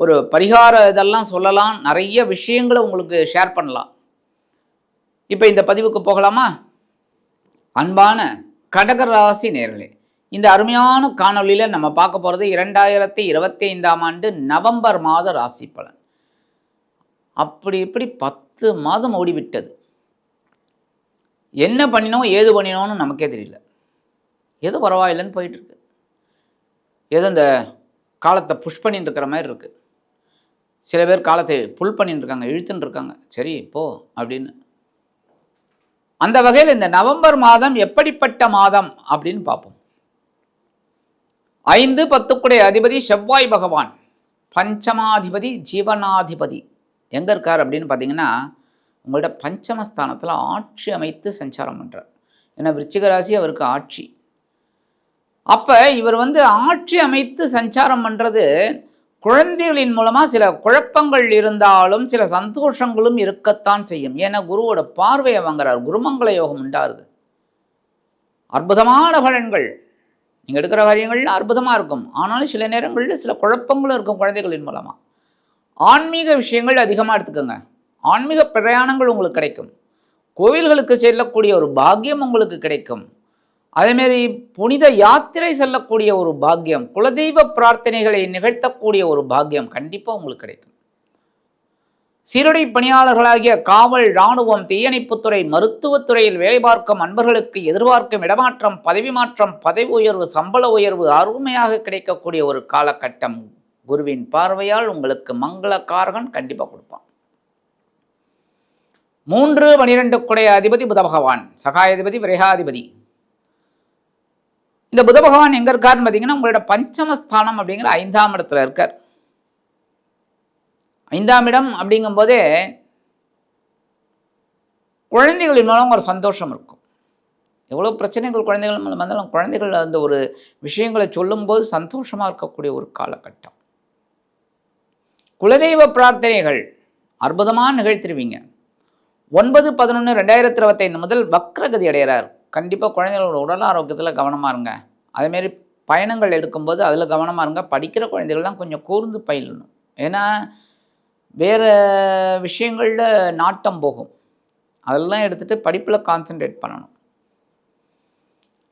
ஒரு பரிகார இதெல்லாம் சொல்லலாம். நிறைய விஷயங்களை உங்களுக்கு ஷேர் பண்ணலாம். இப்போ இந்த பதிவுக்கு போகலாமா? அன்பான கடகராசி நேர்களே இந்த அருமையான காணொலியில் நம்ம பார்க்க போகிறது இரண்டாயிரத்தி இருபத்தி ஐந்தாம் ஆண்டு நவம்பர் மாத ராசி பலன். அப்படி இப்படி பத்து மாதம் ஓடிவிட்டது. என்ன பண்ணினோம் ஏது பண்ணினோன்னு நமக்கே தெரியல. ஏதோ பரவாயில்லைன்னு போயிட்டுருக்கு ஏதோ இந்த காலத்தை புஷ் பண்ணிட்டு இருக்கிற மாதிரி இருக்குது சில பேர் காலத்தை புல் பண்ணிட்டு இருக்காங்க இழுத்துன்னு இருக்காங்க சரி போ அப்படின்னு. அந்த வகையில் இந்த நவம்பர் மாதம் எப்படிப்பட்ட மாதம் அப்படின்னு பார்ப்போம். ஐந்து பத்துக்குடைய அதிபதி செவ்வாய் பகவான் பஞ்சமாதிபதி ஜீவனாதிபதி. எங்கே இருக்கார் அப்படின்னு பார்த்தீங்கன்னா உங்கள்ட்ட பஞ்சமஸ்தானத்தில் ஆட்சி அமைத்து சஞ்சாரம் பண்ணுறார் ஏன்னா விருச்சிக ராசி அவருக்கு ஆட்சி. அப்போ இவர் வந்து ஆட்சி அமைத்து சஞ்சாரம் பண்ணுறது குழந்தைகளின் மூலமாக சில குழப்பங்கள் இருந்தாலும் சில சந்தோஷங்களும் இருக்கத்தான் செய்யும். ஏன்னா குருவோட பார்வையை வாங்குறார். குருமங்கள யோகம் உண்டாருது. அற்புதமான பலன்கள். நீங்கள் எடுக்கிற காரியங்கள்லாம் அற்புதமாக இருக்கும். ஆனாலும் சில நேரங்களில் சில குழப்பங்களும் இருக்கும் குழந்தைகளின் மூலமாக ஆன்மீக விஷயங்கள் அதிகமாக எடுத்துக்கோங்க. ஆன்மீக பிரயாணங்கள் உங்களுக்கு கிடைக்கும். கோவில்களுக்கு செல்லக்கூடிய ஒரு பாக்கியம் உங்களுக்கு கிடைக்கும். அதேமாரி புனித யாத்திரை செல்லக்கூடிய ஒரு பாக்கியம் குலதெய்வ பிரார்த்தனைகளை நிகழ்த்தக்கூடிய ஒரு பாக்கியம் கண்டிப்பாக உங்களுக்கு கிடைக்கும். சீருடை பணியாளர்களாகிய காவல் இராணுவம் தீயணைப்புத்துறை மருத்துவத்துறையில் வேலை பார்க்கும் அன்பர்களுக்கு எதிர்பார்க்கும் இடமாற்றம் பதவி மாற்றம் பதவி உயர்வு சம்பள உயர்வு அருமையாக கிடைக்கக்கூடிய ஒரு காலகட்டம் குருவின் பார்வையால் உங்களுக்கு மங்களக்காரகன் கண்டிப்பாக கொடுப்பான். மூன்று பனிரெண்டு குடைய அதிபதி புத பகவான் சகாயாதிபதி விரேகாதிபதி. இந்த புத பகவான் எங்க இருக்காருன்னு பார்த்தீங்கன்னா உங்களோட பஞ்சமஸ்தானம் அப்படிங்கிற ஐந்தாம் இடத்துல இருக்கார். ஐந்தாம் இடம் அப்படிங்கும்போதே குழந்தைகளின் மூலம் ஒரு சந்தோஷம் இருக்கும். எவ்வளோ பிரச்சனைகள் குழந்தைகள் மூலம் வந்தாலும் குழந்தைகள் அந்த ஒரு விஷயங்களை சொல்லும்போது சந்தோஷமாக இருக்கக்கூடிய ஒரு காலகட்டம். குலதெய்வ பிரார்த்தனைகள் அற்புதமாக நிகழ்த்திருவீங்க. ஒன்பது பதினொன்று ரெண்டாயிரத்தி இருபத்தைந்து முதல் வக்ரகதி அடைகிறார் கண்டிப்பாக குழந்தைகளோட உடல் ஆரோக்கியத்தில் கவனமாக இருங்க. அதேமாரி பயணங்கள் எடுக்கும்போது அதில் கவனமாக இருங்க. படிக்கிற குழந்தைகள் தான் கொஞ்சம் கூர்ந்து பயிலணும். ஏன்னா வேறு விஷயங்களில் நாட்டம் போகும். அதெல்லாம் எடுத்துகிட்டு படிப்பில் கான்சென்ட்ரேட் பண்ணணும்.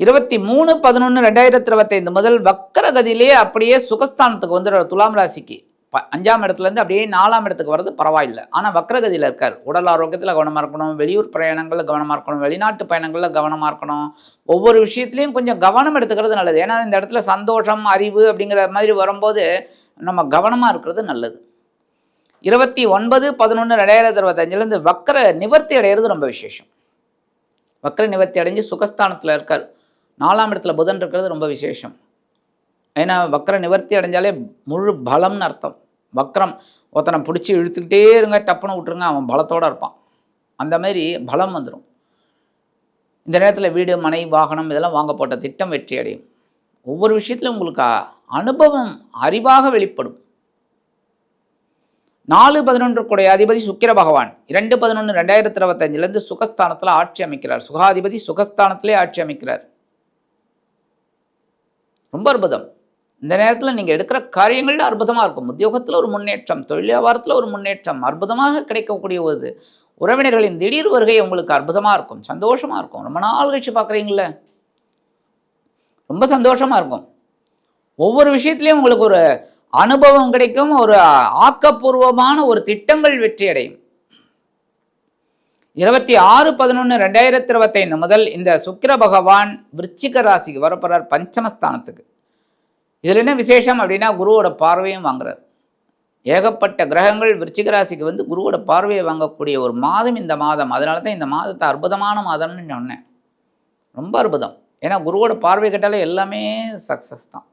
இருபத்தி மூணு பதினொன்று ரெண்டாயிரத்தி இருபத்தைந்து முதல் வக்கரகதியிலே அப்படியே சுகஸ்தானத்துக்கு வந்துடுற துலாம் ராசிக்கு. ப அஞ்சாம் இடத்துலேருந்து அப்படியே நாலாம் இடத்துக்கு வர்றது பரவாயில்லை. ஆனால் வக்ரகதியில் இருக்கார். உடல் ஆரோக்கியத்தில் கவனமாக இருக்கணும் வெளியூர் பிரயாணங்களில் கவனமாக இருக்கணும் வெளிநாட்டு பயணங்களில் கவனமாக இருக்கணும். ஒவ்வொரு விஷயத்துலையும் கொஞ்சம் கவனம் எடுத்துக்கிறது நல்லது. ஏன்னா இந்த இடத்துல சந்தோஷம் அறிவு அப்படிங்கிற மாதிரி வரும்போது நம்ம கவனமாக இருக்கிறது நல்லது. இருபத்தி ஒன்பது பதினொன்று ரெண்டாயிரத்தி இருபத்தஞ்சிலேருந்து வக்கர நிவர்த்தி அடைகிறது ரொம்ப விசேஷம். வக்கர நிவர்த்தி அடைஞ்சு சுகஸ்தானத்தில் இருக்கார். நாலாம் இடத்துல புதன் இருக்கிறது ரொம்ப விசேஷம். ஏன்னா வக்கர நிவர்த்தி அடைஞ்சாலே முழு பலம்னு அர்த்தம். வக்கரம் ஒருத்தனை பிடிச்சி இழுத்துக்கிட்டே இருங்க டப்புன்னு விட்டுருங்க அவன் பலத்தோடு இருப்பான். அந்த மாதிரி பலம் வந்துடும் இந்த நேரத்தில் வீடு மனை வாகனம் இதெல்லாம் வாங்க போட்ட திட்டம் வெற்றி அடையும். ஒவ்வொரு விஷயத்திலும் உங்களுக்கு அனுபவம் அறிவாக வெளிப்படும். நாலு பதினொன்று அதிபதி சுக்கிர பகவான் இரண்டு பதினொன்று ரெண்டாயிரத்தி இருபத்தஞ்சிலேருந்து சுகஸ்தானத்தில் ஆட்சி அமைக்கிறார். சுகாதிபதி சுகஸ்தானத்திலே ஆட்சி அமைக்கிறார். ரொம்ப அற்புதம். இந்த நேரத்தில் நீங்கள் எடுக்கிற காரியங்களில் அற்புதமாக இருக்கும். உத்தியோகத்தில் ஒரு முன்னேற்றம் தொழில் வியாபாரத்தில் ஒரு முன்னேற்றம் அற்புதமாக கிடைக்கக்கூடிய ஒரு உறவினர்களின் திடீர் வருகை உங்களுக்கு அற்புதமாக இருக்கும். சந்தோஷமாக இருக்கும். ரொம்ப நாள் கழிச்சு பார்க்குறீங்கள ரொம்ப சந்தோஷமாக இருக்கும். ஒவ்வொரு விஷயத்துலையும் உங்களுக்கு ஒரு அனுபவம் கிடைக்கும். ஒரு ஆக்கப்பூர்வமான ஒரு திட்டங்கள் வெற்றி அடையும். இருபத்தி ஆறு பதினொன்று ரெண்டாயிரத்தி இருபத்தைந்து முதல் இந்த சுக்கிர பகவான் விருச்சிக ராசிக்கு வரப்போகிறார் பஞ்சமஸ்தானத்துக்கு. இதில் என்ன விசேஷம் அப்படின்னா குருவோட பார்வையும் வாங்குறார். ஏகப்பட்ட கிரகங்கள் விருச்சிக ராசிக்கு வந்து குருவோட பார்வையை வாங்கக்கூடிய ஒரு மாதம் இந்த மாதம். அதனால தான் இந்த மாதத்தை அற்புதமான மாதம்னு சொன்னேன். ரொம்ப அற்புதம். ஏன்னா குருவோட பார்வை கேட்டாலே எல்லாமே சக்ஸஸ் தான்.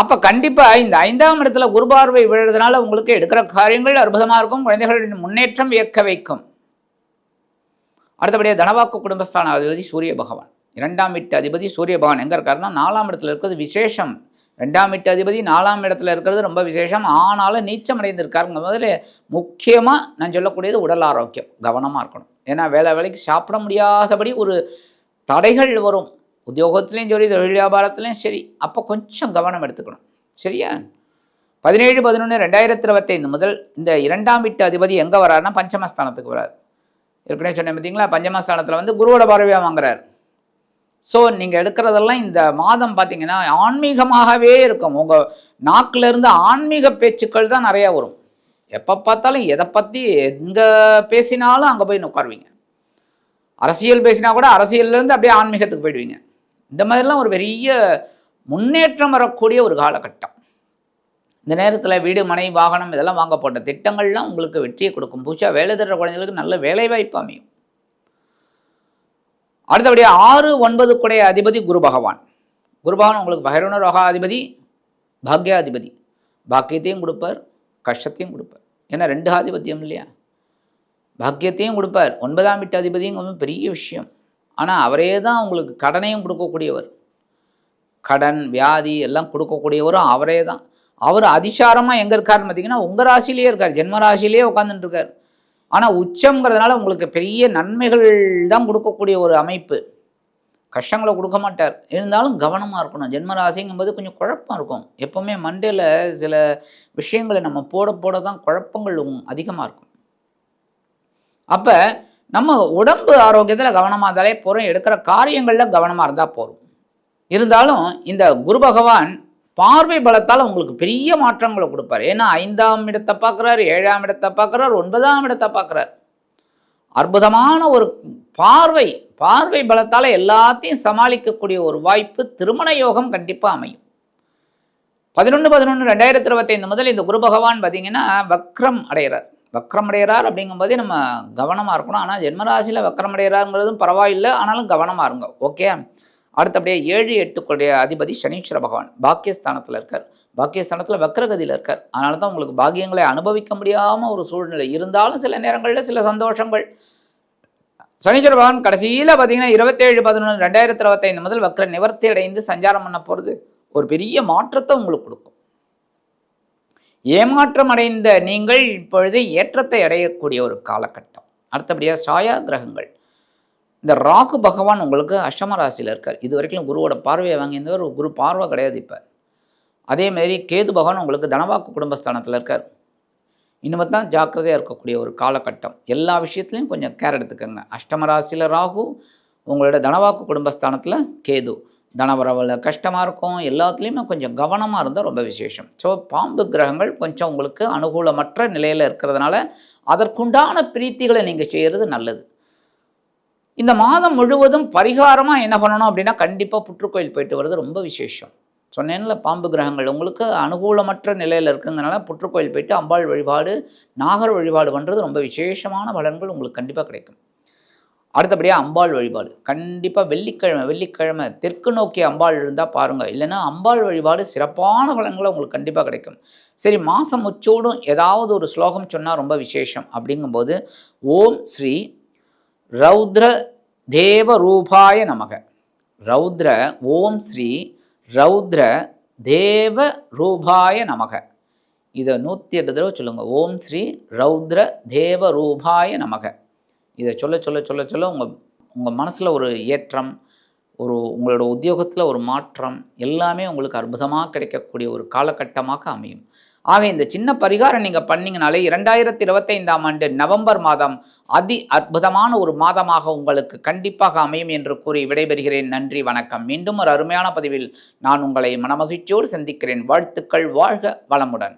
அப்போ கண்டிப்பாக இந்த ஐந்தாம் இடத்துல குரு பார்வை விழுறதுனால உங்களுக்கு எடுக்கிற காரியங்கள் அற்புதமாக இருக்கும். குழந்தைகளின் முன்னேற்றம் இயக்க வைக்கும். அடுத்தபடியாக தனவாக்கு குடும்பஸ்தான அதிபதி சூரிய பகவான். இரண்டாம் வீட்டு அதிபதி சூரியபகவான் எங்கே இருக்காருன்னா நாலாம் இடத்துல இருக்கிறது விசேஷம். ரெண்டாம் வீட்டு அதிபதி நாலாம் இடத்துல இருக்கிறது ரொம்ப விசேஷம். ஆனாலும் நீச்சம் அடைந்திருக்காருங்க முதல்ல முக்கியமாக நான் சொல்லக்கூடியது உடல் ஆரோக்கியம். கவனமாக இருக்கணும். ஏன்னா வேலை வேலைக்கு சாப்பிட முடியாதபடி ஒரு தடைகள் வரும். உத்தியோகத்துலேயும் சரி தொழில் வியாபாரத்துலேயும் சரி. அப்போ கொஞ்சம் கவனம் எடுத்துக்கணும். சரியா? பதினேழு பதினொன்று ரெண்டாயிரத்தி இருபத்தைந்து முதல் இந்த இரண்டாம் வீட்டு அதிபதி எங்கே வராருன்னா பஞ்சமஸ்தானத்துக்கு வரார். ஏற்கனவே சொன்னேன் பார்த்தீங்களா பஞ்சமஸ்தானத்தில் வந்து குருவோட பார்வையாக வாங்குறார். ஸோ நீங்கள் எடுக்கிறதெல்லாம் இந்த மாதம் பார்த்தீங்கன்னா ஆன்மீகமாகவே இருக்கும். உங்கள் நாக்கில் இருந்து ஆன்மீக பேச்சுக்கள் தான் நிறையா வரும். எப்போ பார்த்தாலும் எதை பற்றி எங்கே பேசினாலும் அங்கே போய் உட்காருவீங்க. அரசியல் பேசினா கூட அரசியல்லேருந்து அப்படியே ஆன்மீகத்துக்கு போயிடுவீங்க. இந்த மாதிரிலாம் ஒரு பெரிய முன்னேற்றம் வரக்கூடிய ஒரு காலகட்டம். இந்த நேரத்தில் வீடு மனை வாகனம் இதெல்லாம் வாங்க போட்ட திட்டங்கள்லாம் உங்களுக்கு வெற்றியை கொடுக்கும். புதுசாக வேலை தர குழந்தைகளுக்கு நல்ல வேலைவாய்ப்பு அமையும். அடுத்தபடியாக ஆறு ஒன்பது குடைய அதிபதி குரு பகவான். குரு பகவான் உங்களுக்கு பைரவன ரோகாதிபதி பாக்யாதிபதி. பாக்கியத்தையும் கொடுப்பார் கஷ்டத்தையும் கொடுப்பார். ஏன்னா ரெண்டு ஆதிபத்தியம் இல்லையா? பாக்கியத்தையும் கொடுப்பார். ஒன்பதாம் வீட்டு அதிபதியும் பெரிய விஷயம். ஆனால் அவரே தான் உங்களுக்கு கடனையும் கொடுக்கக்கூடியவர். கடன் வியாதி எல்லாம் கொடுக்கக்கூடியவரும் அவரே தான். அவர் அதிசாரமாக எங்கே இருக்காருன்னு பார்த்தீங்கன்னா உங்கள் ராசிலேயே இருக்கார். ஜென்ம ராசிலேயே உட்காந்துட்டு இருக்கார். ஆனால் உச்சங்கிறதுனால உங்களுக்கு பெரிய நன்மைகள் தான் கொடுக்கக்கூடிய ஒரு அமைப்பு. கஷ்டங்களை கொடுக்க மாட்டார். இருந்தாலும் கவனமாக இருக்கணும். ஜென்மராசிங்கும்போது கொஞ்சம் குழப்பம் இருக்கும். எப்போவுமே மண்டேல சில விஷயங்களை நம்ம போட போட தான் குழப்பங்கள் அதிகமாக இருக்கும். அப்போ நம்ம உடம்பு ஆரோக்கியத்தில் கவனமாக இருந்தாலே போகிறோம் எடுக்கிற காரியங்களில் கவனமாக இருந்தால் போதும். இருந்தாலும் இந்த குரு பகவான் பார்வை பலத்தால் உங்களுக்கு பெரிய மாற்றங்களை கொடுப்பார். ஏன்னா ஐந்தாம் இடத்தை பார்க்குறாரு ஏழாம் இடத்தை பார்க்குறாரு ஒன்பதாம் இடத்தை பார்க்குறாரு. அற்புதமான ஒரு பார்வை பார்வை பலத்தால் எல்லாத்தையும் சமாளிக்கக்கூடிய ஒரு வாய்ப்பு திருமண யோகம் கண்டிப்பாக அமையும். பதினொன்று பதினொன்று ரெண்டாயிரத்தி இருபத்தைந்து முதல் இந்த குரு பகவான் பார்த்தீங்கன்னா வக்ரம் அடைகிறார். வக்ரம் அடைகிறார் அப்படிங்கும்போதே நம்ம கவனமாக இருக்கணும். ஆனால் ஜென்மராசியில் வக்ரம் அடைகிறாருங்கிறதும் பரவாயில்லை. ஆனாலும் கவனமாக இருங்க. ஓகே? அடுத்தபடியே ஏழு எட்டுக்குடைய அதிபதி சனீஸ்வர பகவான் பாக்கியஸ்தானத்தில் இருக்கார். பாக்கியஸ்தானத்தில் வக்ரகதியில் இருக்கார். அதனால தான் உங்களுக்கு பாக்கியங்களை அனுபவிக்க முடியாமல் ஒரு சூழ்நிலை. இருந்தாலும் சில நேரங்களில் சில சந்தோஷங்கள். சனீஸ்வர பகவான் கடைசியில் பார்த்தீங்கன்னா இருபத்தேழு பதினொன்று ரெண்டாயிரத்தி இருபத்தைந்து முதல் வக்ர நிவர்த்தி அடைந்து சஞ்சாரம் பண்ண போகிறது ஒரு பெரிய மாற்றத்தை உங்களுக்கு கொடுக்கும். ஏமாற்றம் அடைந்த நீங்கள் இப்பொழுது ஏற்றத்தை அடையக்கூடிய ஒரு காலகட்டம். அடுத்தபடியாக சாயா கிரகங்கள். இந்த ராகு பகவான் உங்களுக்கு அஷ்டம ராசியில் இருக்கார். இது வரைக்கும் குருவோட பார்வையை வாங்கியிருந்தவர் ஒரு குரு பார்வை கிடையாது இப்போ. அதேமாரி கேது பகவான் உங்களுக்கு தனவாக்கு குடும்பஸ்தானத்தில் இருக்கார். இனிமேல் தான் ஜாக்கிரதையாக இருக்கக்கூடிய ஒரு காலகட்டம். எல்லா விஷயத்துலையும் கொஞ்சம் கேர் எடுத்துக்கோங்க. அஷ்டம ராசியில் ராகு உங்களோட தனவாக்கு குடும்பஸ்தானத்தில் கேது. தனவரவில் கஷ்டமாக இருக்கும். எல்லாத்துலேயுமே கொஞ்சம் கவனமாக இருந்தால் ரொம்ப விசேஷம். ஸோ பாம்பு கிரகங்கள் கொஞ்சம் உங்களுக்கு அனுகூலமற்ற நிலையில் இருக்கிறதுனால அதற்குண்டான பிரீத்திகளை நீங்கள் செய்கிறது நல்லது. இந்த மாதம் முழுவதும் பரிகாரமாக என்ன பண்ணணும் அப்படின்னா கண்டிப்பாக புற்றுக்கோயில் போயிட்டு வர்றது ரொம்ப விசேஷம். சொன்னேன்ல பாம்பு கிரகங்கள். உங்களுக்கு அனுகூலமற்ற நிலையில் இருக்குங்கிறனால புற்றுக்கோயில் போயிட்டு அம்பாள் வழிபாடு நாகர் வழிபாடு பண்ணுறது ரொம்ப விசேஷமான பலன்கள் உங்களுக்கு கண்டிப்பாக கிடைக்கும். அடுத்தபடியாக அம்பாள் வழிபாடு. கண்டிப்பாக வெள்ளிக்கிழமை வெள்ளிக்கிழமை தெற்கு நோக்கி அம்பாள் இருந்தால் பாருங்கள் இல்லைன்னா அம்பாள் வழிபாடு சிறப்பான பலன்களை உங்களுக்கு கண்டிப்பாக கிடைக்கும். சரி மாதம் முச்சோடும் ஏதாவது ஒரு ஸ்லோகம் சொன்னால் ரொம்ப விசேஷம் அப்படிங்கும்போது ஓம் ஸ்ரீ ரௌத்ர தேவ ரூபாய நமக. ரௌத்ர ஓம் ஸ்ரீ ரௌத்ர தேவ ரூபாய நமக. இதை நூற்றி எட்டு தடவை சொல்லுங்கள் ஓம் ஸ்ரீ ரௌத்ர தேவ ரூபாய நமக. இதை சொல்ல சொல்ல சொல்ல சொல்ல உங்கள் உங்கள் மனசில் ஒரு ஏற்றம் ஒரு உங்களோட உத்தியோகத்தில் ஒரு மாற்றம் எல்லாமே உங்களுக்கு அற்புதமாக கிடைக்கக்கூடிய ஒரு காலகட்டமாக அமையும். ஆக இந்த சின்ன பரிகாரம் நீங்கள் பண்ணீங்கனாலே இரண்டாயிரத்தி இருபத்தைந்தாம் ஆண்டு நவம்பர் மாதம் அதி அற்புதமான ஒரு மாதமாக உங்களுக்கு கண்டிப்பாக அமையும் என்று கூறி விடைபெறுகிறேன். நன்றி வணக்கம். மீண்டும் ஒரு அருமையான பதிவில் நான் உங்களை மனமகிழ்ச்சியோடு சந்திக்கிறேன். வாழ்த்துக்கள் வாழ்க வளமுடன்.